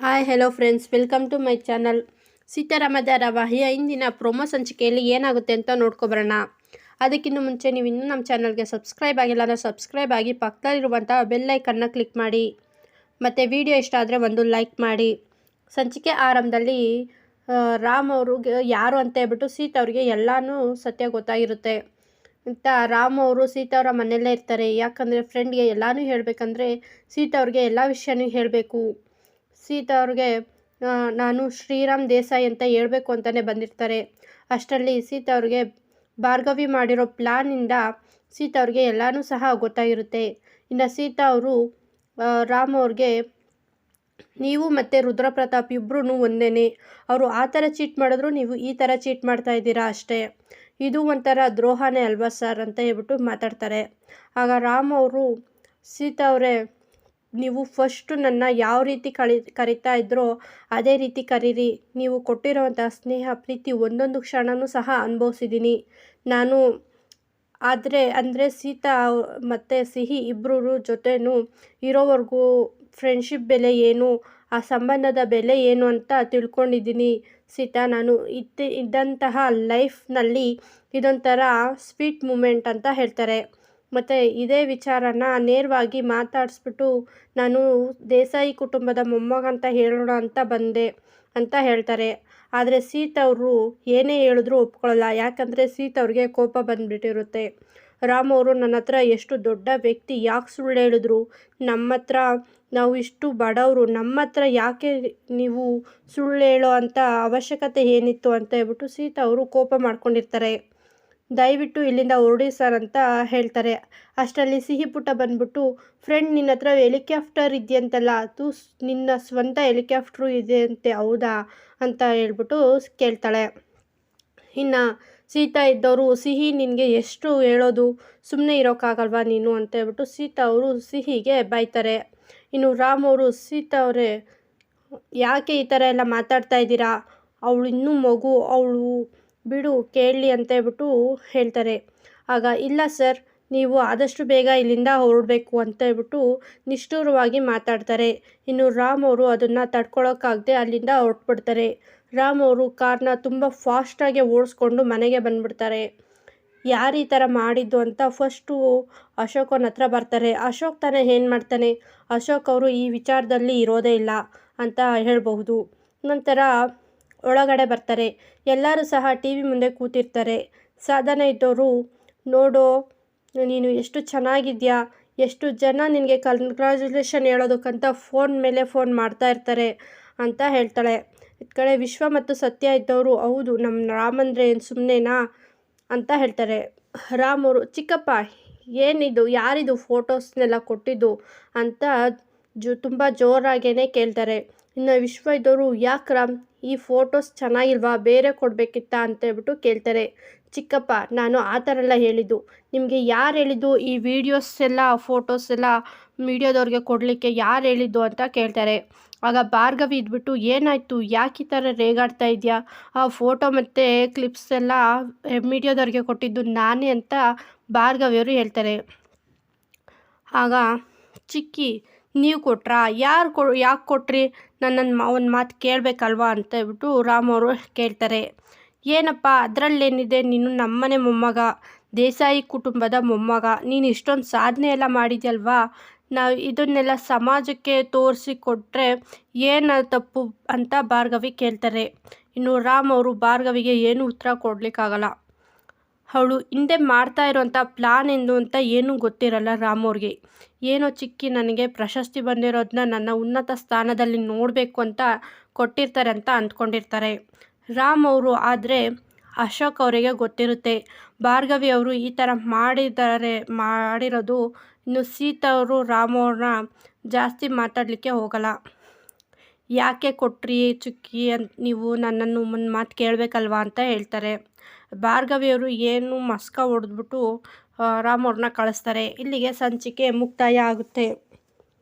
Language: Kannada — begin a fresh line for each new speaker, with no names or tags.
Hi hello friends welcome to my channel Seetharama ಧಾರಾವಾಹಿಯ ಇಂದಿನ ಪ್ರೊಮೋ ಸಂಚಿಕೆಯಲ್ಲಿ ಏನಾಗುತ್ತೆ ಅಂತ ನೋಡ್ಕೊಬರೋಣ. ಅದಕ್ಕಿಂತ ಮುಂಚೆ ನೀವು ಇನ್ನೂ ನಮ್ಮ ಚಾನಲ್ಗೆ ಸಬ್ಸ್ಕ್ರೈಬ್ ಆಗಿಲ್ಲ ಅಂದರೆ ಸಬ್ಸ್ಕ್ರೈಬ್ ಆಗಿ ಪಕ್ಕದಲ್ಲಿರುವಂಥ ಬೆಲ್ಲೈಕನ್ನ ಕ್ಲಿಕ್ ಮಾಡಿ. ಮತ್ತು ವಿಡಿಯೋ ಇಷ್ಟ ಆದರೆ ಒಂದು ಲೈಕ್ ಮಾಡಿ. ಸಂಚಿಕೆ ಆರಂಭದಲ್ಲಿ ರಾಮ್ ಅವ್ರಿಗೆ ಯಾರು ಅಂತ ಹೇಳ್ಬಿಟ್ಟು ಸೀತಾ ಅವ್ರಿಗೆ ಎಲ್ಲನೂ ಸತ್ಯ ಗೊತ್ತಾಗಿರುತ್ತೆ. ಅಂತ ರಾಮ್ ಅವರು ಸೀತಾ ಅವರ ಮನೆಯಲ್ಲೇ ಇರ್ತಾರೆ. ಯಾಕಂದರೆ ಫ್ರೆಂಡ್ಗೆ ಎಲ್ಲನೂ ಹೇಳಬೇಕಂದ್ರೆ ಸೀತಾ ಅವ್ರಿಗೆ ಎಲ್ಲ ವಿಷಯನೂ ಹೇಳಬೇಕು. ಸೀತಾ ಅವ್ರಿಗೆ ನಾನು ಶ್ರೀರಾಮ್ ದೇಸಾಯಿ ಅಂತ ಹೇಳಬೇಕು ಅಂತಲೇ ಬಂದಿರ್ತಾರೆ. ಅಷ್ಟರಲ್ಲಿ ಸೀತಾ ಅವ್ರಿಗೆ, ಭಾರ್ಗವಿ ಮಾಡಿರೋ ಪ್ಲ್ಯಾನಿಂದ ಸೀತಾ ಅವ್ರಿಗೆ ಎಲ್ಲನೂ ಸಹ ಗೊತ್ತಾಗಿರುತ್ತೆ. ಇನ್ನು ಸೀತಾ ಅವರು ರಾಮ್ ಅವ್ರಿಗೆ, ನೀವು ಮತ್ತು ರುದ್ರಪ್ರತಾಪ್ ಇಬ್ಬರೂ ಒಂದೇ ಅವರು ಆ ಥರ ಚೀಟ್ ಮಾಡಿದ್ರು ನೀವು ಈ ಥರ ಚೀಟ್ ಮಾಡ್ತಾ ಇದ್ದೀರಾ ಅಷ್ಟೇ. ಇದು ಒಂಥರ ದ್ರೋಹನೇ ಅಲ್ವಾ ಸರ್ ಅಂತ ಹೇಳ್ಬಿಟ್ಟು ಮಾತಾಡ್ತಾರೆ. ಆಗ ರಾಮ್ ಅವರು, ಸೀತಾ ಅವರೇ ನೀವು ಫಸ್ಟು ನನ್ನ ಯಾವ ರೀತಿ ಕಳಿ, ಕರಿತಾ ಇದ್ದರೋ ಅದೇ ರೀತಿ ಕರೀರಿ. ನೀವು ಕೊಟ್ಟಿರೋವಂಥ ಸ್ನೇಹ, ಪ್ರೀತಿ ಒಂದೊಂದು ಕ್ಷಣವೂ ಸಹ ಅನುಭವಿಸಿದ್ದೀನಿ. ನಾನು ಆದರೆ, ಅಂದರೆ ಸೀತಾ ಮತ್ತು ಸಿಹಿ ಇಬ್ಬರೂ ಜೊತೆನೂ ಇರೋವರೆಗೂ ಫ್ರೆಂಡ್ಶಿಪ್ ಬೆಲೆ ಏನು, ಆ ಸಂಬಂಧದ ಬೆಲೆ ಏನು ಅಂತ ತಿಳ್ಕೊಂಡಿದ್ದೀನಿ. ಸೀತಾ, ನಾನು ಇದ್ದ ಇದ್ದಂತಹ ಲೈಫ್ನಲ್ಲಿ ಇದೊಂಥರ ಸ್ವೀಟ್ ಮೂಮೆಂಟ್ ಅಂತ ಹೇಳ್ತಾರೆ. ಮತ್ತು ಇದೇ ವಿಚಾರನ ನೇರವಾಗಿ ಮಾತಾಡಿಸ್ಬಿಟ್ಟು ನಾನು ದೇಸಾಯಿ ಕುಟುಂಬದ ಮೊಮ್ಮಗ ಅಂತ ಹೇಳೋಣ ಅಂತ ಬಂದೆ ಅಂತ ಹೇಳ್ತಾರೆ. ಆದರೆ ಸೀತ ಅವರು ಏನೇ ಹೇಳಿದ್ರೂ ಒಪ್ಕೊಳ್ಳಲ್ಲ. ಯಾಕಂದರೆ ಸೀತ ಅವ್ರಿಗೆ ಕೋಪ ಬಂದುಬಿಟ್ಟಿರುತ್ತೆ. ರಾಮ್ ಅವರು ನನ್ನ ಹತ್ರ ಎಷ್ಟು ದೊಡ್ಡ ವ್ಯಕ್ತಿ, ಯಾಕೆ ಸುಳ್ಳು ಹೇಳಿದ್ರು? ನಮ್ಮ ಹತ್ರ ನಾವು ಇಷ್ಟು ಬಡವರು, ನಮ್ಮ ಹತ್ರ ಯಾಕೆ ನೀವು ಸುಳ್ಳು ಹೇಳೋ ಅಂಥ ಅವಶ್ಯಕತೆ ಏನಿತ್ತು ಅಂತ ಹೇಳ್ಬಿಟ್ಟು ಸೀತಾ ಅವರು ಕೋಪ ಮಾಡ್ಕೊಂಡಿರ್ತಾರೆ. ದಯವಿಟ್ಟು ಇಲ್ಲಿಂದ ಹೊರಡಿ ಸರ್ ಅಂತ ಹೇಳ್ತಾರೆ. ಅಷ್ಟರಲ್ಲಿ ಸಿಹಿ ಪುಟ್ಟ ಬಂದ್ಬಿಟ್ಟು, ಫ್ರೆಂಡ್, ನಿನ್ನ ಹತ್ರ ಹೆಲಿಕಾಪ್ಟರ್ ಇದೆಯಂತಲ್ಲ, ಅದು ನಿನ್ನ ಸ್ವಂತ ಹೆಲಿಕಾಪ್ಟ್ರು ಇದೆ ಅಂತೆ ಹೌದಾ? ಅಂತ ಹೇಳ್ಬಿಟ್ಟು ಕೇಳ್ತಾಳೆ. ಇನ್ನು, ಸೀತಾ ಇದ್ದವರು ಸಿಹಿ ನಿನಗೆ ಎಷ್ಟು ಹೇಳೋದು? ಸುಮ್ಮನೆ ಇರೋಕ್ಕಾಗಲ್ವಾ ನೀನು? ಅಂತ ಹೇಳ್ಬಿಟ್ಟು ಸೀತಾ ಅವರು ಸಿಹಿಗೆ ಬೈತಾರೆ ಇನ್ನು ರಾಮ್ ಅವರು, ಸೀತಾ ಅವರೇ, ಯಾಕೆ ಈ ಥರ ಎಲ್ಲ ಮಾತಾಡ್ತಾ ಇದ್ದೀರಾ? ಅವಳು ಇನ್ನೂ ಮಗು, ಅವಳು ಬಿಡು, ಕೇಳಲಿ ಅಂತ ಹೇಳ್ಬಿಟ್ಟು ಹೇಳ್ತಾರೆ. ಆಗ, ಇಲ್ಲ ಸರ್, ನೀವು ಆದಷ್ಟು ಬೇಗ ಇಲ್ಲಿಂದ ಹೊರಡಬೇಕು ಅಂತ ಹೇಳ್ಬಿಟ್ಟು ನಿಷ್ಠುರವಾಗಿ ಮಾತಾಡ್ತಾರೆ. ಇನ್ನು ರಾಮ್ ಅವರು ಅದನ್ನು ತಡ್ಕೊಳೋಕ್ಕಾಗದೆ ಅಲ್ಲಿಂದ ಹೊರಟ್ಬಿಡ್ತಾರೆ. ರಾಮ್ ಅವರು ಕಾರ್ನ ತುಂಬ ಫಾಸ್ಟಾಗಿ ಓಡಿಸ್ಕೊಂಡು ಮನೆಗೆ ಬಂದುಬಿಡ್ತಾರೆ. ಯಾರು ಈ ಥರ ಮಾಡಿದ್ದು ಅಂತ ಫಸ್ಟು ಅಶೋಕನ ಹತ್ರ ಬರ್ತಾರೆ. ಅಶೋಕ್ ತಾನೇ ಏನು ಮಾಡ್ತಾನೆ? ಅಶೋಕ್ ಅವರು ಈ ವಿಚಾರದಲ್ಲಿ ಇರೋದೇ ಇಲ್ಲ ಅಂತ ಹೇಳಬಹುದು. ನಂತರ ಒಳಗಡೆ ಬರ್ತಾರೆ. ಎಲ್ಲರೂ ಸಹ ಟಿ ವಿ ಮುಂದೆ ಕೂತಿರ್ತಾರೆ. ಸಾಧನೆ ಇದ್ದವರು ನೋಡೋ, ನೀನು ಎಷ್ಟು ಚೆನ್ನಾಗಿದ್ಯಾ, ಎಷ್ಟು ಜನ ನಿನಗೆ ಕಂಗ್ರ್ಯಾಚುಲೇಷನ್ ಹೇಳೋದಕ್ಕಂತ ಫೋನ್ ಮೇಲೆ ಫೋನ್ ಮಾಡ್ತಾ ಇರ್ತಾರೆ ಅಂತ ಹೇಳ್ತಾಳೆ. ಈ ಕಡೆ ವಿಶ್ವ ಮತ್ತು ಸತ್ಯ ಇದ್ದವರು ಹೌದು ನಮ್ಮ ರಾಮಂದ್ರೆ ಏನು ಸುಮ್ಮನೆನಾ ಅಂತ ಹೇಳ್ತಾರೆ. ರಾಮ್ ಅವರು, ಚಿಕ್ಕಪ್ಪ, ಏನಿದು, ಯಾರಿದು ಫೋಟೋಸ್ನೆಲ್ಲ ಕೊಟ್ಟಿದ್ದು ಅಂತ ಜೋ, ತುಂಬ ಜೋರಾಗೇ ಕೇಳ್ತಾರೆ. ಇನ್ನು ವಿಶ್ವ ಇದ್ದವರು ಯಾಕೆ ರಾಮ್ ಈ ಫೋಟೋಸ್ ಚೆನ್ನಾಗಿಲ್ವಾ? ಬೇರೆ ಕೊಡಬೇಕಿತ್ತಾ ಅಂತ ಹೇಳ್ಬಿಟ್ಟು ಕೇಳ್ತಾರೆ. ಚಿಕ್ಕಪ್ಪ, ನಾನು ಆ ಥರ ಎಲ್ಲ ಹೇಳಿದ್ದು. ನಿಮಗೆ ಯಾರು ಹೇಳಿದ್ದು? ಈ ವಿಡಿಯೋಸ್ ಎಲ್ಲ ಫೋಟೋಸ್ ಎಲ್ಲ ಮೀಡಿಯಾದವ್ರಿಗೆ ಕೊಡಲಿಕ್ಕೆ ಯಾರು ಹೇಳಿದ್ದು ಅಂತ ಕೇಳ್ತಾರೆ. ಆಗ ಭಾರ್ಗವಿ ಇದ್ಬಿಟ್ಟು, ಏನಾಯಿತು? ಯಾಕೆ ಈ ಥರ ರೇಗಾಡ್ತಾ ಇದೆಯಾ? ಆ ಫೋಟೋ ಮತ್ತು ಕ್ಲಿಪ್ಸ್ ಎಲ್ಲ ಮೀಡಿಯಾದವ್ರಿಗೆ ಕೊಟ್ಟಿದ್ದು ನಾನೇ ಅಂತ ಭಾರ್ಗವಿಯವರು ಹೇಳ್ತಾರೆ. ಆಗ, ಚಿಕ್ಕಿ ನೀವು ಕೊಟ್ರಾ? ಯಾರು ಕೊ, ಯಾಕೆ ಕೊಟ್ರಿ? ನನ್ನನ್ನು ಒಂದು ಮಾತು ಕೇಳಬೇಕಲ್ವಾ ಅಂತ ಹೇಳ್ಬಿಟ್ಟು ರಾಮ್ ಅವರು ಕೇಳ್ತಾರೆ. ಏನಪ್ಪ, ಅದರಲ್ಲೇನಿದೆ? ನೀನು ನಮ್ಮನೆ ಮೊಮ್ಮಗ, ದೇಸಾಯಿ ಕುಟುಂಬದ ಮೊಮ್ಮಗ. ನೀನು ಇಷ್ಟೊಂದು ಸಾಧನೆ ಎಲ್ಲ ಮಾಡಿದ್ಯಲ್ವಾ? ನಾವು ಇದನ್ನೆಲ್ಲ ಸಮಾಜಕ್ಕೆ ತೋರಿಸಿ ಕೊಟ್ಟರೆ ಏನು ತಪ್ಪು ಅಂತ ಭಾರ್ಗವಿ ಕೇಳ್ತಾರೆ. ಇನ್ನು ರಾಮ್ ಅವರು ಭಾರ್ಗವಿಗೆ ಏನು ಉತ್ತರ ಕೊಡಲಿಕ್ಕಾಗಲ್ಲ. ಅವಳು ಹಿಂದೆ ಮಾಡ್ತಾ ಇರೋಂಥ ಪ್ಲಾನ್ ಎಂದು ಅಂತ ಏನೂ ಗೊತ್ತಿರಲ್ಲ ರಾಮ್ ಅವ್ರಿಗೆ. ಏನೋ ಚಿಕ್ಕಿ ನನಗೆ ಪ್ರಶಸ್ತಿ ಬಂದಿರೋದನ್ನ ನನ್ನ ಉನ್ನತ ಸ್ಥಾನದಲ್ಲಿ ನೋಡಬೇಕು ಅಂತ ಕೊಟ್ಟಿರ್ತಾರೆ ಅಂತ ಅಂದ್ಕೊಂಡಿರ್ತಾರೆ. ರಾಮ್ ಅವರು ಆದರೆ ಅಶೋಕ್ ಅವರಿಗೆ ಗೊತ್ತಿರುತ್ತೆ. ಭಾರ್ಗವಿ ಅವರು ಈ ಥರ ಮಾಡಿದ್ದಾರೆ, ಮಾಡಿರೋದು ಇನ್ನು ಸೀತಾ ಅವರು ರಾಮ್ ಅವ್ರನ್ನ ಜಾಸ್ತಿ ಮಾತಾಡಲಿಕ್ಕೆ ಹೋಗಲ್ಲ. ಯಾಕೆ ಕೊಟ್ರಿ ಚುಕ್ಕಿ ಅಂತ ನೀವು ನನ್ನನ್ನು ಒಂದು ಮಾತು ಕೇಳಬೇಕಲ್ವಾ ಅಂತ ಹೇಳ್ತಾರೆ. ಭಾರ್ಗವಿಯವರು ಏನು ಮಸ್ಕ ಹೊಡೆದ್ಬಿಟ್ಟು ರಾಮ್ ಅವ್ರನ್ನ ಕಳಿಸ್ತಾರೆ. ಇಲ್ಲಿಗೆ ಸಂಚಿಕೆ ಮುಕ್ತಾಯ ಆಗುತ್ತೆ.